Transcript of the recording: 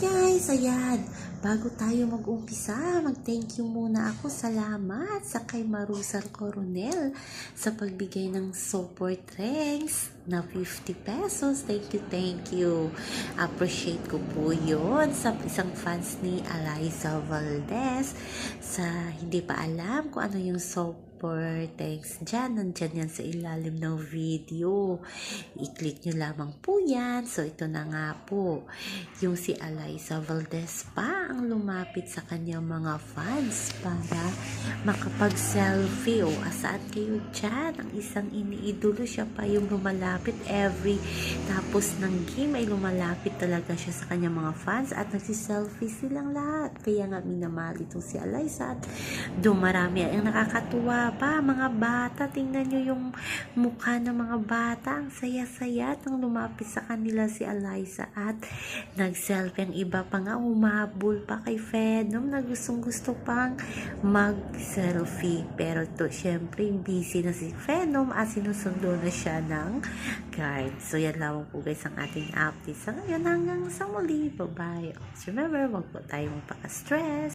guys, ayan. Bago tayo mag-umpisa, mag-thank you muna ako. Salamat sa kay Marusal Coronel sa pagbigay ng support drinks na 50 pesos. Thank you, thank you. Appreciate ko po yon sa isang fans ni Eliza Valdez. Sa hindi pa alam kung ano yung support thanks dyan. Nandyan yan sa ilalim ng video. I-click nyo lamang po yan. So, ito na nga po. Yung si Eliza Valdez pa ang lumapit sa kanyang mga fans para makapag-selfie. O, asaan kayo dyan? Ang isang iniidolo siya pa yung lumalapit every tapos ng game ay lumalapit talaga siya sa kanyang mga fans at nagsiselfie silang lahat. Kaya nga minamahal itong si Eliza at dumarami. Ang nakakatuwa pa, mga bata, tingnan nyo yung mukha ng mga bata. Ang saya-saya nang lumapit sa kanila si Eliza at nag-selfie. Ang iba pa nga umabol pa kay Venom na gustong gusto pang mag-selfie. Pero to, syempre, busy na si Venom at sinusundo na siya ng guard. So, yan lamang po guys ang ating update sa ngayon hanggang sa muli. Bye-bye. Always remember, wag po tayo magpaka-stress.